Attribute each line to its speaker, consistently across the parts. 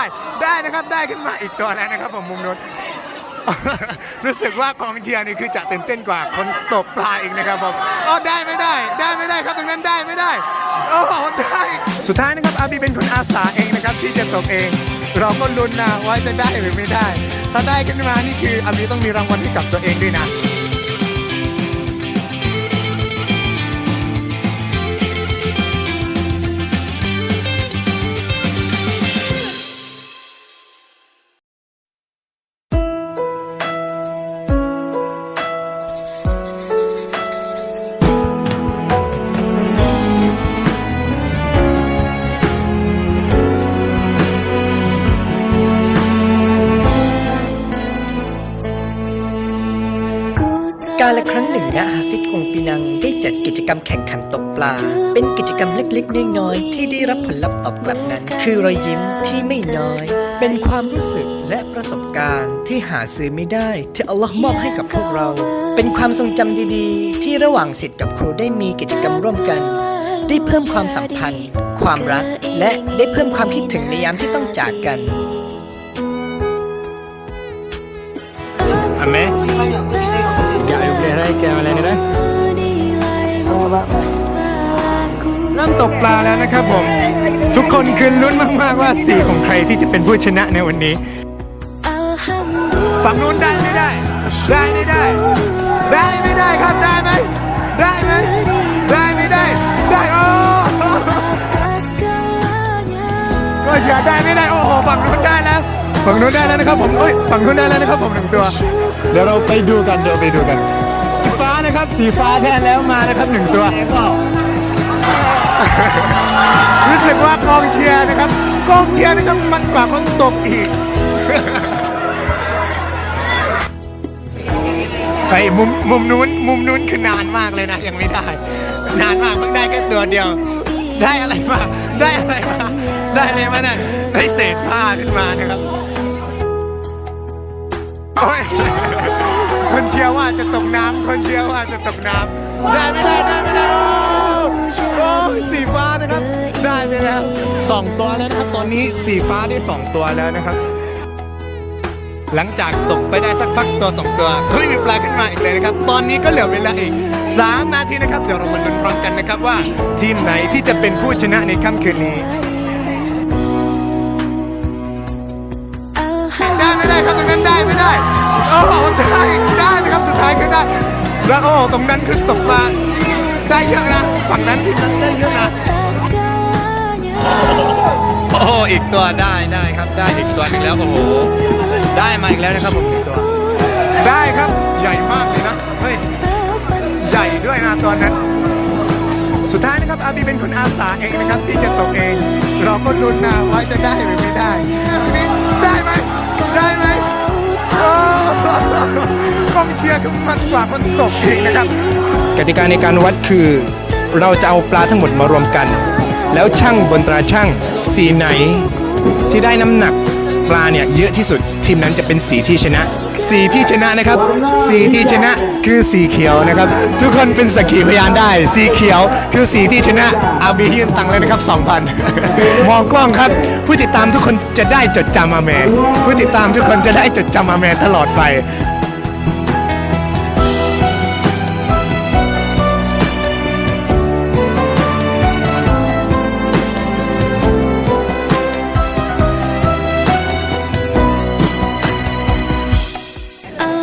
Speaker 1: ได้ได้นะครับได้ขึ้นมาอีกตัวแล้วนะครับผมมุมนู้นรู้สึกว่ากองเชียร์นี่คือจะตื่นเต้นกว่าคนตกปลาอีกนะครับผมอ๋อได้ไม่ได้ ได้ไม่ได้ครับตรงนั้นได้ไม่ได้โอ้โหได้สุดท้ายนะครับอาบีเป็นคนอาสาเองนะครับที่จะตกเอง เราก็ลุ้นนะว่าจะได้หรือไม่ได้ ถ้าได้ขึ้นมานี่คืออาบีต้องมีรางวัลให้กับตัวเองด้วยนะา
Speaker 2: ลครั้งหนึ่งณฮาฟิดกงปีนังได้จัดกิจกรรมแข่งขันตกปลา เป็นกิจกรรมเล็กๆน้อยๆที่ได้รับผลลัพธ์ตอบกลับนั้น คือรอยยิ้มที่ไม่น้อย เป็นความรู้สึกและประสบการณ์ที่หาซื้อไม่ได้ ที่อัลลอฮ์มอบให้กับพวกเรา เป็นความทรงจำดีๆ ที่ระหว่างศิษย์กับครูได้มีกิจกรรมร่วมกัน ได้เพิ่มความสัมพันธ์ ความรัก และได้เพิ่มความคิดถึงในยามที่ต้องจากกัน
Speaker 1: Ame, gak ada boleh raih ke malam ni dah. เริ่มตกปลาแล้วนะครับผม ทุกคนคือลุ้นมาก ๆ ว่าสีของใครที่จะเป็นผู้ชนะในวันนี้ ฝั่งนู้นได้ไม่ได้ ได้ไม่ได้ ได้ไม่ได้ครับได้ไหมได้ไหมได้ไม่ได้ ได้โอ้ก็อย่าได้ไม่ได้โอ้โหฝั่งนู้นได้แล้วฝั่งนู้นได้แล้วนะครับผมเอ้ยฝั่งนู้นได้แล้วนะครับผมหนึ่งตัว เดี๋ยวเราไปดูกันเดี๋ยวไปดูกันสีฟ้า นะครับ สีฟ้าแทนแล้วมานะครับหนึ่งตัว รู้สึกว่ากองเชียร์นะครับ กองเชียร์นะครับมันกว่าคนตกอีกไอ้มุมมุมนู้นมุมนู้นคือนานมากเลยนะ ยังไม่ได้ นานมากเพิ่งได้แค่ตัวเดียว ได้อะไรมาได้อะไรมาได้อะไรมาเนี่ยได้เศษผ้าขึ้นมานะครับโอ้ย คนเชียร์ว่าจะตกน้ำคนเชียร์ว่าจะตกน้ำได้ไม่ได้ได้ไม่ได้โอ้ยสีฟ้านะครับ ได้ไปแล้วสองตัวแล้วนะครับตอนนี้สีฟ้าได้สองตัวแล้วนะครับ หลังจากตกไปได้สักพักตัวสองตัวก็ไม่มีปลาขึ้นมาอีกเลยนะครับ ตอนนี้ก็เหลือเวลาอีก 3 นาทีนะครับเดี๋ยวเรามาลุ้นพร้อมกันนะครับว่า ทีมไหนที่จะเป็นผู้ชนะในค่ำคืนนี้ได้ไม่ได้ครับตรงนั้นได้ไม่ได้โอ้ได้ แล้วโอ้ตรงนั้นคือตกปลาได้เยอะนะฝั่งนั้นทีมนั้นได้เยอะนะโอ้โหอีกตัวได้ได้ครับได้อีกตัวหนึ่งแล้วโอ้โหได้มาอีกแล้วนะครับผมอีกตัว ได้ครับใหญ่มากเลยนะเฮ้ยใหญ่ด้วยนะตัวนั้น สุดท้ายนะครับอาบีเป็นคนอาสาเองนะครับที่จะตกเอง เราก็ลุ้นนะว่าจะได้หรือไม่ได้นี่ได้ไหมได้ องเชียร์คือมันกว่าคนตกเองนะครับ
Speaker 3: กติกาในการวัดคือ เราจะเอาปลาทั้งหมดมารวมกัน แล้วช่างบนตราช่างสีไหน ที่ได้น้ำหนักปลาเนี่ยเยอะที่สุดทีมนั้นจะเป็นสีที่ชนะ
Speaker 1: สีที่ชนะนะครับ สีที่ชนะคือสีเขียวนะครับ ทุกคนเป็นสักขีพยานได้ สีเขียวคือสีที่ชนะอาบียื่นตังค์เลยนะครับ2,000มองกล้องครับ ผู้ติดตามทุกคนจะได้จดจำอาเมผู้ติดตามทุกคนจะได้จดจำอาเมตลอดไป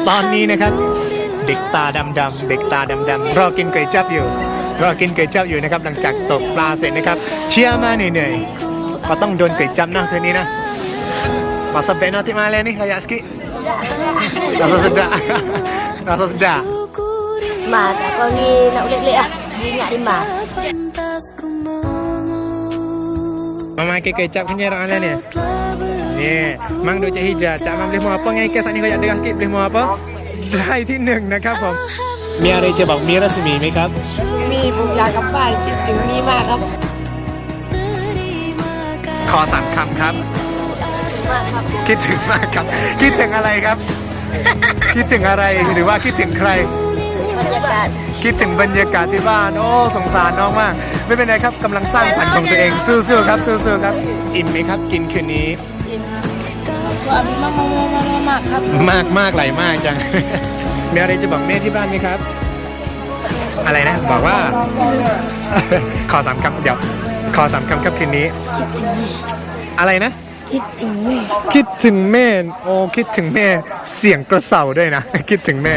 Speaker 1: ตอนนี้นะครับ เด็กตาดำดำๆเด็กตาดำดำๆรอกินไก่จับอยู่ รอกินไก่จับอยู่นะครับ หลังจากตกปลาเสร็จนะครับ เชียร์มาเหนื่อยๆก็ต้องโดนไก่จับนะคืนนี้นะ มาสเปน nanti malam nih kayak ski rasa sedap rasa sedap
Speaker 4: Mà tak pergi nak ulik-ulik lah. Dia ingat dia mah.
Speaker 3: Mama ke kecap punya orang lain ni. Ni, mang duk cak hijau. Cak mam boleh mau apa ngai ke saat ni kau jak dengar sikit boleh mau apa?
Speaker 1: ได้ที่หนึ่งนะครับผม มีอะไรจะบอกมีรัศมีไหมครับ
Speaker 4: มีผมอยากกลับบ้านคิดถึงมีมากครับ
Speaker 1: ขอสามคำครับ
Speaker 4: มากครับ
Speaker 1: คิดถึงมากครับ คิดถึงอะไรครับ คิดถึงอะไรหรือว่าคิดถึงใคร
Speaker 4: บรรยากาศ
Speaker 1: คิดถึงบรรยากาศที่บ้าน โอ้ สงสารน้องมาก ไม่เป็นไรครับกำลังสร้างฝันของตัวเอง สู้ๆครับ สู้ๆครับ อิ่มไหมครับ กินคืนนี้
Speaker 3: อันนี้มากมากมากมากมากครับ
Speaker 1: มากมากหลายมากจัง มีอะไรจะบอกแม่ที่บ้านไหมครับ อะไรนะ บอกว่า ขอสามคำเดี๋ยว ขอสามคำครับคืนนี้ อะไรนะ
Speaker 3: คิดถึงแม่
Speaker 1: คิดถึงแม่ โอ้ คิดถึงแม่ เสียงกระเสาด้วยนะ คิดถึงแม่